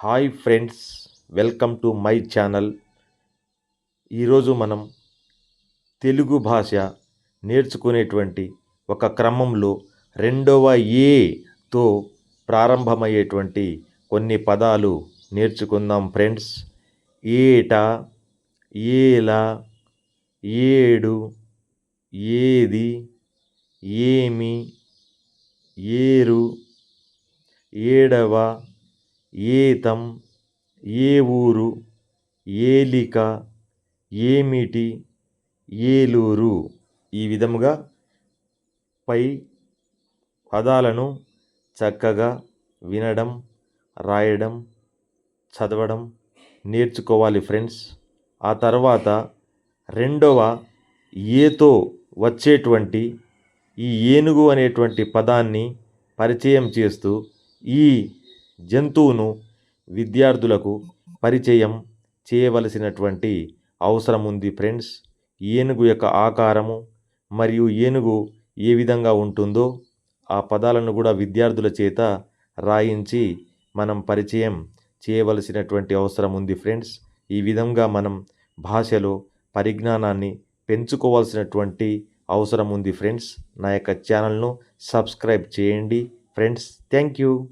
Hi friends welcome to my channel. ఈరోజు మనం తెలుగు భాష నేర్చుకునేటువంటి ఒక క్రమంలో రెండవ ఏతో ప్రారంభమయ్యేటువంటి కొన్ని పదాలు నేర్చుకుందాం ఫ్రెండ్స్. ఏట ఏల ఏడు ఏది ఏమి ఏరు ఏడవ ఏతం ఏ ఊరు ఏలిక ఏమిటి ఏలూరు ఈ విధముగా పై పదాలను చక్కగా వినడం రాయడం చదవడం నేర్చుకోవాలి ఫ్రెండ్స్. ఆ తర్వాత రెండవ ఏతో వచ్చేటువంటి ఈ ఏనుగు అనేటువంటి పదాన్ని పరిచయం చేస్తూ ఈ జంతువును విద్యార్థులకు పరిచయం చేయవలసినటువంటి అవసరం ఉంది ఫ్రెండ్స్. ఏనుగు యొక్క ఆకారము మరియు ఏనుగు ఏ విధంగా ఉంటుందో ఆ పదాలను కూడా విద్యార్థుల చేత రాయించి మనం పరిచయం చేయవలసినటువంటి అవసరం ఉంది ఫ్రెండ్స్. ఈ విధంగా మనం భాషలో పరిజ్ఞానాన్ని పెంచుకోవాల్సినటువంటి అవసరం ఉంది ఫ్రెండ్స్. నా యొక్క ఛానల్ను సబ్స్క్రైబ్ చేయండి ఫ్రెండ్స్. Thank you.